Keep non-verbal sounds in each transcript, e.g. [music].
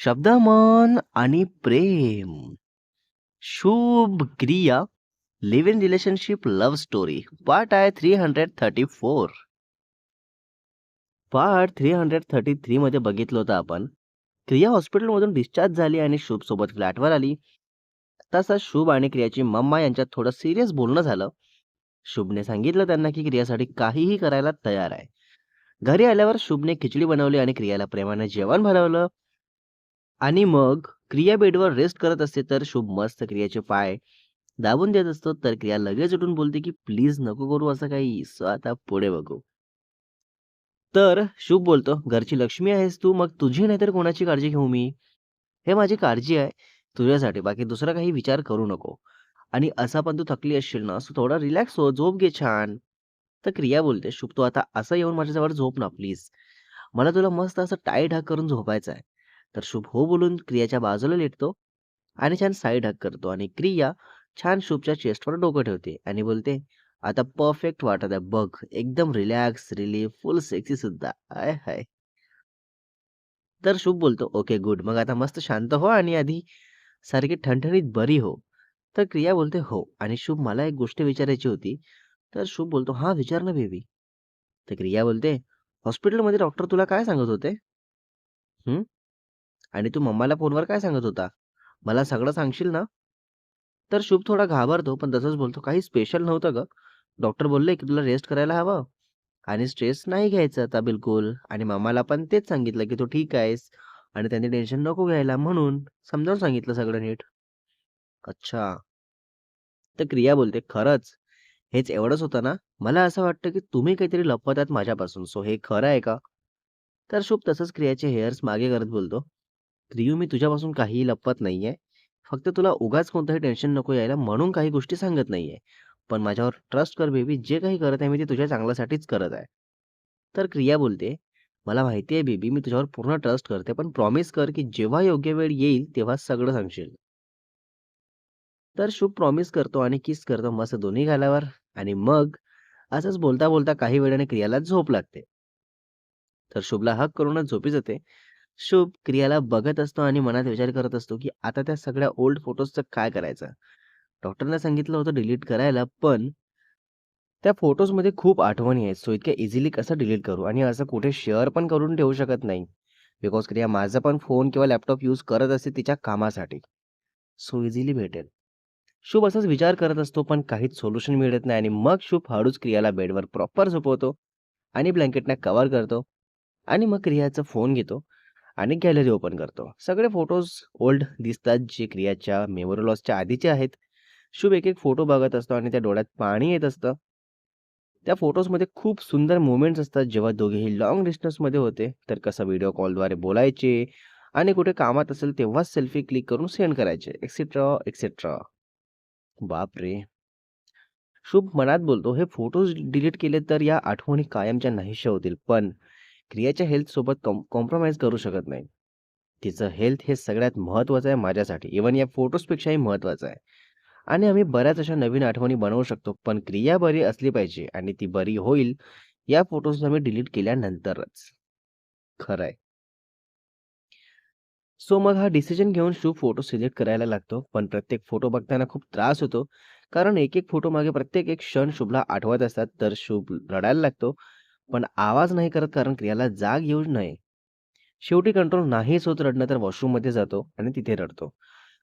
शब्दमन आणि प्रेम. Shubh Kriya live in relationship love story. Part आहे three hundred thirty four. Part three hundred thirty three मध्ये बघितलं होतं आपण. क्रिया हॉस्पिटलमधून डिस्चार्ज झाली आणि शुभ सोबत फ्लॅटवर आली. तसा शुभ आणि क्रियाची मम्मा यांच्यात थोडं सिरियस बोलणं झालं. शुभने सांगितलं त्यांना की क्रियासाठी काहीही करायला तयार आहे. घरी आल्यावर शुभने खिचडी बनवली आणि क्रियाला प्रेमाने जेवण भरवलं. आणि मग क्रिया बेडवर रेस्ट करत असते तर शुभ मस्त क्रियाचे पाय दाबून देत असतो. तर क्रिया लगेच उठून बोलते की प्लीज नको करू असं काही. सो आता पुढे बघू. तर शुभ बोलतो घरची लक्ष्मी आहेस तू. मग तुझी नाहीतर कोणाची काळजी घेऊ मी? हे माझी काळजी आहे तुझ्यासाठी. बाकी दुसरा काही विचार करू नको. आणि असा पण तू थकली असशील ना सो थोडा रिलॅक्स हो. झोप घे छान. तर क्रिया बोलते शुभ तू आता असं येऊन माझ्याजवळ झोप ना प्लीज. मला तुला मस्त असं टाईट हक करून झोपायचं आहे तर शुभ हो बोलून क्रियाच्या बाजूला लेटतो आणि छान साईड हक करतो आणि क्रिया छान शुभच्या चेस्टवर डोकं ठेवते आणि बोलते आता परफेक्ट वाटत आहे बघ एकदम रिलॅक्स रिलीफ फुल सेक्सी सुद्धा. आय हाय. तर शुभ बोलतो ओके गुड मग आता मस्त शांत हो आणि आधी सारखी ठणठणीत बरी हो. तर क्रिया बोलते हो. आणि शुभ मला एक गोष्ट विचारायची होती तर शुभ बोलतो हा विचार ना बेबी तर क्रिया बोलते हॉस्पिटलमध्ये डॉक्टर तुला काय सांगत होते? हम्म आणि तू मम्माला फोनवर काय सांगत होता? मला सगळं सांगशील ना? तर शुभ थोडा घाबरतो पण तसंच बोलतो. काही स्पेशल नव्हतं ग. डॉक्टर बोलले की तुला रेस्ट करायला हवं. आणि स्ट्रेस नाही घ्यायचा आता बिलकुल. आणि मामाला पण तेच सांगितलं की तू ठीक आहेस आणि त्यांनी टेन्शन नको घ्यायला म्हणून समजावून सांगितलं सगळं नीट. अच्छा. तर क्रिया बोलते खरंच? हेच एवढंच होतं ना? मला असं वाटतं की तुम्ही काहीतरी लपवत आहात माझ्यापासून. सो हे खरं आहे का? तर शुभ तसंच क्रियाचे हेअर्स मागे करत बोलतो. क्रियू मी तुझ्यापासून काहीही लपवत नाहीये. फक्त तुला उगाच कोणतंही टेन्शन नको यायला म्हणून काही गोष्टी सांगत नाहीये. पण माझ्यावर ट्रस्ट कर बेबी जे काही करत आहे मी ते तुझ्या चांगल्यासाठीच करत आहे. तर क्रिया बोलते मला माहिती आहे बेबी मी तुझ्यावर पूर्ण ट्रस्ट करते पण प्रॉमिस कर की जेव्हा योग्य वेळ येईल तेव्हा सगळं सांगशील. तर शुभ प्रॉमिस करतो आणि किस करतो मस्त दोन्ही गालावर. आणि मग असंच बोलता बोलता काही वेळाने क्रियाला झोप लागते. तर शुभला हक करूनच झोपी जाते. शुभ क्रियाला बघत असतो आणि मनात विचार करत असतो की आता त्या सगळ्या ओल्ड फोटोजचं काय करायचं? डॉक्टरने सांगितलं होतं डिलीट करायला पण त्या फोटोजमध्ये खूप आठवणी आहेत. सो इतक्या इझिली कसं डिलीट करू? आणि असं कुठे शेअर पण करून ठेवू शकत नाही. बिकॉज क्रिया माझा पण फोन किंवा लॅपटॉप यूज करत असते तिच्या कामासाठी. सो इझिली भेटेल. शुभ असाच विचार करत असतो पण काहीच सोल्युशन मिळत नाही आणि मग शुभ हळूच क्रियाला बेडवर प्रॉपर झोपवतो आणि ब्लँकेटने कव्हर करतो आणि मग क्रियाचा फोन घेतो. आणि गॅलरी ओपन करतो. सगळे फोटोज ओल्ड दिसतात जे क्रियाच्या मेमोरी लॉसच्या आधीचे आहेत. शुभ एक एक फोटो बघत असतो आणि त्या डोळ्यात पाणी येत असतं. त्या फोटोजमध्ये खूप सुंदर मुवमेंट्स असतात जेव्हा दोघेही लॉंग डिस्टन्समध्ये होते. तर कसं व्हिडिओ कॉलद्वारे बोलायचे आणि कुठे कामात असेल तेव्हाच सेल्फी क्लिक करून सेंड करायचे एक्सेट्रा एक्सेट्रा बाप रे शुभ मनात बोलतो हे फोटोज डिलीट केले तर या आठवणी कायमच्या नाहीशा होतील. पण क्रियाच्या हेल्थ सोबत कॉम्प्रोमाइज करू शकत नाही. तिचं हेल्थ हे सगळ्यात महत्त्वाचं आहे माझ्यासाठी. इवन या फोटोजपेक्षाही महत्त्वाचं आहे. आणि आम्ही बऱ्याच अशा नवीन आठवणी बनवू शकतो पण क्रिया बरी असली पाहिजे आणि ती बरी होईल या फोटोज आम्ही डिलीट केल्यानंतरच. खरं आहे सो मग हा डिसिजन घेऊन शुभ फोटो सिलेक्ट करायला लागतो पण प्रत्येक फोटो बघताना खूप त्रास होतो. कारण एक एक फोटो मागे प्रत्येक एक क्षण शुभला आठवत असतात तर शुभ रडायला लागतो. पण आवाज नाही करत कारण क्रियाला जाग येऊ नये. शेवटी कंट्रोल नाहीच होत रडणं तर वॉशरूममध्ये जातो आणि तिथे रडतो.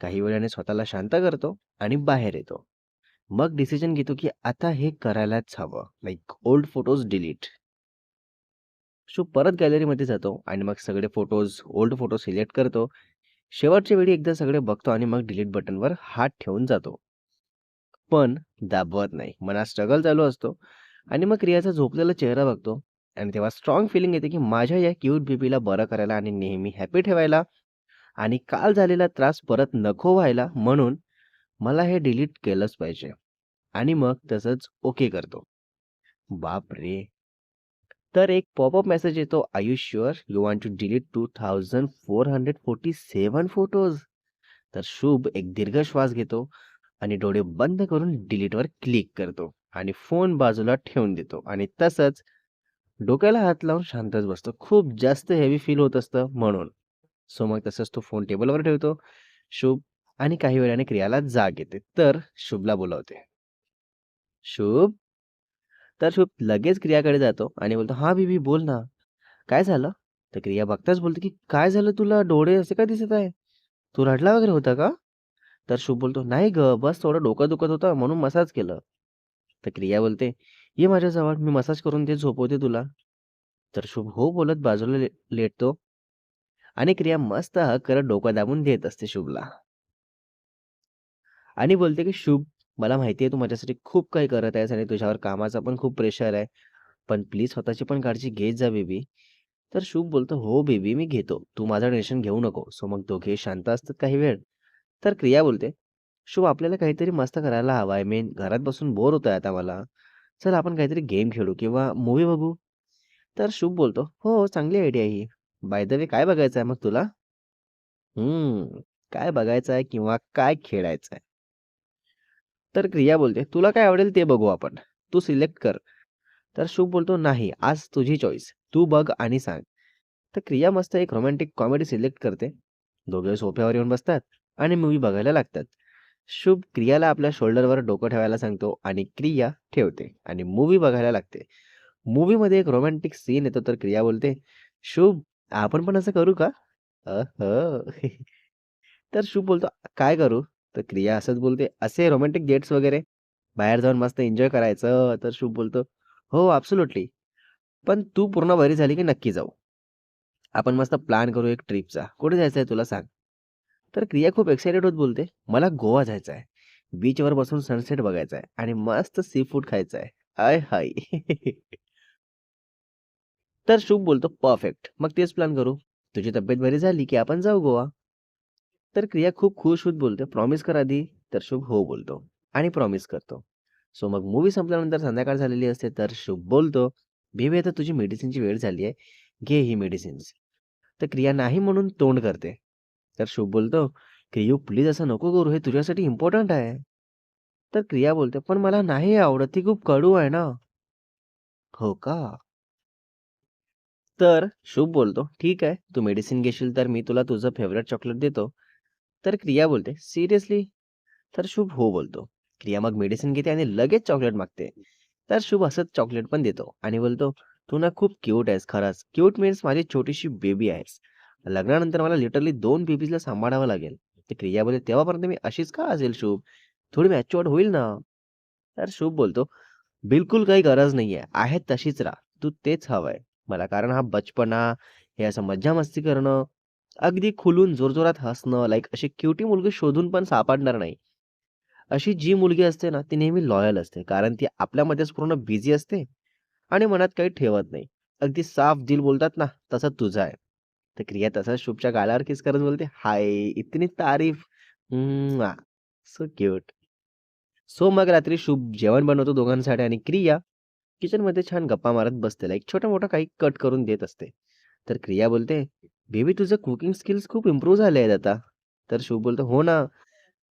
काही वेळाने स्वतःला शांत करतो आणि बाहेर येतो. मग डिसिजन घेतो की आता हे करायलाच हवं. Like old photos delete. So परत गॅलरीमध्ये जातो आणि मग सगळे फोटोज ओल्ड फोटो सिलेक्ट करतो. शेवटच्या वेळी एकदा सगळे बघतो आणि मग डिलीट बटनवर हात ठेवून जातो. पण दाबवत नाही. मनात स्ट्रगल चालू असतो. आणि मग रियाचा झोपलेला चेहरा बघतो. आणि तेव्हा स्ट्रॉंग फिलिंग येते की माझ्या या क्यूट बेबीला बरं करायला आणि नेहमी हॅपी ठेवायला. आणि काल झालेला त्रास परत नको व्हायला म्हणून मला हे डिलीट केलंच पाहिजे. आणि मग तसंच ओके करतो. बाप रे तर एक पॉपअप मेसेज येतो I you sure you want to delete two thousand four hundred forty seven photos तर शुभ एक दीर्घ श्वास घेतो आणि डोळे बंद करून डिलीटवर क्लिक करतो. आणि फोन बाजूला ठेवून देतो आणि तसंच डोक्याला हात लावून शांतच बसतो खूप जास्त हेवी फील होत असतं म्हणून सो मग तसंच तो फोन टेबलवर ठेवतो. शुभ आणि काही वेळाने क्रियाला जाग येते. तर शुभला बोलावते. शुभ? तर शुभ लगेच क्रियाकडे जातो आणि बोलतो, हा बीबी बोल ना. काय झालं?" तर क्रिया बघताच बोलते, की "काय झालं तुला? डोळे असे का दिसत आहे? तू रडला वगैरे होता का?" तर शुभ बोलतो, "नाही गं, बस थोडं डोकं दुखत होतं म्हणून मसाज केलं." तर क्रिया बोलते, "ये माझ्याजवळ, मी मसाज करून ते झोपवते तुला." तर शुभ हो बोलत बाजूला ले लेटतो आणि क्रिया मस्त करत डोकं दाबून देत असते शुभला. आणि बोलते, की "शुभ, मला माहिती आहे तू माझ्यासाठी खूप काही करत आहेस आणि तुझ्यावर कामाचा पण खूप प्रेशर आहे. पण प्लीज स्वतःची पण काळजी घेत जा बेबी." तर शुभ बोलतो, "हो बेबी, मी घेतो. तू माझं टेन्शन घेऊ नको." सो मग दोघे शांत असतात काही वेळ. तर क्रिया बोलते, "शुभ, आपल्याला काहीतरी मस्त करायला हवं. आहे मेन घरात बसून बोर होतोय आता मला. चल आपण काहीतरी गेम खेळू किंवा मूव्ही बघू." तर शुभ बोलतो, "हो, हो चांगली आयडिया ही. बाय द वे काय बघायचं आहे मग तुला?" "हम्म, काय बघायचं आहे किंवा काय खेळायचं आहे?" तर क्रिया बोलते, "तुला काय आवडेल ते बघू आपण. तू सिलेक्ट कर." तर शुभ बोलतो, "नाही, आज तुझी चॉईस. तू बघ आणि सांग." तर क्रिया मस्त एक रोमॅन्टिक कॉमेडी सिलेक्ट करते. दोघे सोफ्यावर येऊन बसतात आणि मूवी बघायला लागतात. शुभ क्रियाला आपल्या शोल्डरवर डोकं ठेवायला सांगतो आणि क्रिया ठेवते आणि मूव्ही बघायला लागते. मूवीमध्ये एक रोमॅन्टिक सीन येतो तर क्रिया बोलते, "शुभ, आपण पण असं करू का?" अह [laughs] तर शुभ बोलतो, "काय करू?" तर क्रिया असंच बोलते, "असे रोमॅन्टिक डेट्स वगैरे. बाहेर जाऊन मस्त एन्जॉय करायचं." तर शुभ बोलतो, "हो, ॲब्सोल्युटली. पण तू पूर्ण बरी झाली की नक्की जाऊ. आपण मस्त प्लॅन करू एक ट्रिपचा. कुठे जायचं आहे तुला सांग." तर क्रिया खूप एक्साइटेड होत बोलते, "मला गोवा जायचं आहे. बीचवर बसून सनसेट बघायचा आहे आणि मस्त सी फूड खायचं आहे. आय हाय!" तर शुभ बोलतो, "परफेक्ट. मग तेच प्लॅन करू. तुझी तब्येत बरी झाली की आपण जाऊ गोवा." तर क्रिया खूप खुश होत बोलते, "प्रॉमिस कर आधी." तर शुभ हो बोलतो आणि प्रॉमिस करतो. सो मग मूव्ही संपल्यानंतर संध्याकाळ झालेली असते तर शुभ बोलतो, "बेबी आता तुझी मेडिसिनची वेळ झाली आहे. घे ही मेडिसिन्स." तर क्रिया नाही म्हणून तोंड करते. तर शुभ बोलतो, "क्रियू प्लीज असं नको करू. हे तुझ्यासाठी इम्पॉर्टंट आहे." तर क्रिया बोलते, "पण मला नाही आवडत. ती खूप कडू आहे ना." "हो का?" तर शुभ बोलतो, "ठीक आहे. तू मेडिसिन घेशील तर मी तुला तुझं फेव्हरेट चॉकलेट देतो." तर क्रिया बोलते, "सिरियसली?" तर शुभ हो बोलतो. क्रिया मग मेडिसिन घेते आणि लगेच चॉकलेट मागते. तर शुभ असंच चॉकलेट पण देतो आणि बोलतो, "तू ना खूप क्यूट आहेस खरंच. क्यूट मीन्स माझी छोटीशी बेबी आहेस. लग्नानंतर मला लिटरली दोन बेबीजला सांभाळावं लागेल." ते क्रिया बोलते, "तेव्हापर्यंत मी अशीच का असेल शुभ? थोडी मॅच्युअर्ड होईल ना." तर शुभ बोलतो, "बिलकुल काही गरज नाहीये. आहे तशीच राहा. तू तेच हवंय मला. कारण हा बचपना, हे असं मज्जा-मस्ती करणं, अगदी खुलून जोरजोरात हसणं, लाईक अशी क्युटी मुलगी शोधून पण सापडणार नाही. अशी जी मुलगी असते ना, ती नेहमी लॉयल असते. कारण ती आपल्यामध्येच पूर्ण बिझी असते आणि मनात काही ठेवत नाही. अगदी साफ दिल बोलतात ना, तसं तुझं आहे." तर क्रिया तसाच शुभच्या गालावर किस करत बोलते, "हाय! इतनी तारीफ. So cute." सो मग रात्री शुभ जेवण बनवतो दोघांसाठी आणि क्रिया किचनमध्ये छान गप्पा मारत बसते. एक छोटा मोठा काही कट करून देत असते. तर क्रिया बोलते, "बेबी तुझं कुकिंग स्किल्स खूप इम्प्रूव्ह झाले आहेत आता." तर शुभ बोलतो, "हो ना.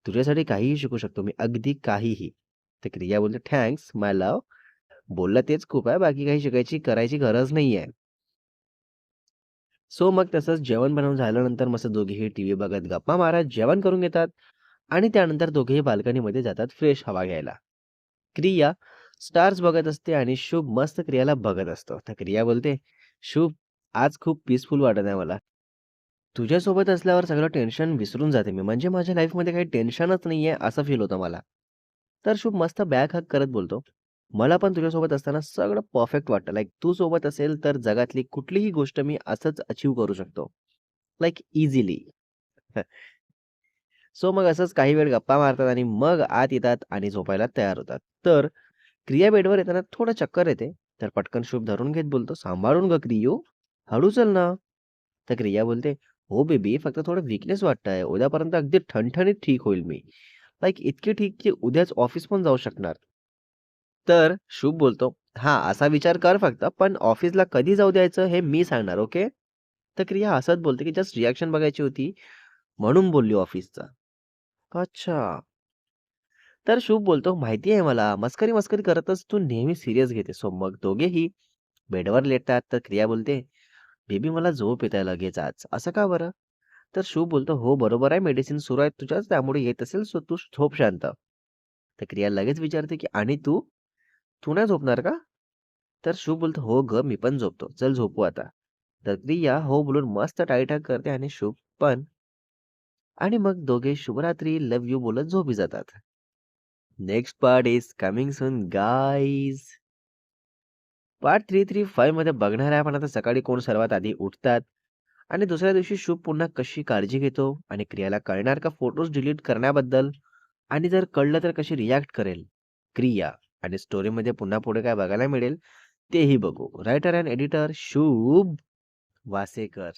तुझ्यासाठी काहीही शिकू शकतो मी. अगदी काहीही." तर क्रिया बोलते, "थँक्स माय लव बोलला तेच खूप आहे. बाकी काही शिकायची करायची गरज नाही आहे सो मग तसंच जेवण बनवून झाल्यानंतर मस्त दोघेही टी व्ही बघत गप्पा मारत जेवण करून घेतात आणि त्यानंतर दोघेही बाल्कनीमध्ये जातात फ्रेश हवा घ्यायला. क्रिया स्टार्स बघत असते आणि शुभ मस्त क्रियाला बघत असतो. तर क्रिया बोलते, "शुभ, आज खूप पीसफुल वाटत आहे मला. तुझ्यासोबत असल्यावर सगळं टेन्शन विसरून जाते मी. म्हणजे माझ्या लाईफमध्ये काही टेन्शनच नाही आहे असं फील होतं मला." तर शुभ मस्त बॅक हक करत बोलतो, "मला पण तुझ्यासोबत असताना सगळं परफेक्ट वाटतं. लाइक तू सोबत असेल तर जगातली कुठलीही गोष्ट मी असंच अचीव्ह करू शकतो. Like easily." सो मग असंच काही वेळ गप्पा मारतात आणि मग आत येतात आणि झोपायला तयार होतात. तर क्रिया बेडवर येताना थोडं चक्कर येते. तर पटकन शुभ धरून घेत बोलतो, "सांभाळून गं क्रियू. हळू चल ना." तर क्रिया बोलते, "हो बेबी, फक्त थोडं वीकनेस वाटतंय. उद्यापर्यंत अगदी ठणठणीत ठीक होईल मी. लाइक इतकी ठीक की उद्याच ऑफिस पण जाऊ शकणार." तर शुभ बोलतो, हा असा विचार कर फक्त, पण ऑफिसला कधी जाऊ द्यायचं हे मी सांगणार, ओके?" तर क्रिया हसत बोलते, की "जस्ट रिॲक्शन बघायची होती म्हणून बोलली ऑफिसचा." "अच्छा." तर शुभ बोलतो, "माहिती आहे मला. मस्करी-मस्करी करतच तू नेहमी सिरियस घेते." सो मग दोघेही बेडवर लेटतात. तर क्रिया बोलते, "बेबी मला झोप येत आहे लगेच आज." "असं का बरं?" तर शुभ बोलतो, "हो, बरोबर आहे. मेडिसिन सुरू आहे तुझ्याच, त्यामुळे येत असेल, सो तू झोप शांत." तर क्रिया लगेच विचारते, की "आणि तू? तू नाही झोपणार का?" तर शुभ बोलतो, "हो ग मी पण झोपतो. चल झोपू आता." तर क्रिया हो बोलून मस्त टाळी करते आणि शुभ पण. आणि मग दोघे शुभरात्री, लव्ह यू बोलत झोपी जातात. Next part is coming soon guys. Part 335 मध्ये बघणार आहे आपण आता सकाळी कोण सर्वात आधी उठतात आणि दुसऱ्या दिवशी शुभ पुन्हा कशी काळजी घेतो आणि क्रियाला कळणार का फोटोज डिलीट करण्याबद्दल आणि जर कळलं तर कशी रिॲक्ट करेल क्रिया आणि स्टोरीमध्ये पुन्हा पुढे काय बघायला मिळेल तेही बघू. रायटर अँड एडिटर शुभ वासेकर.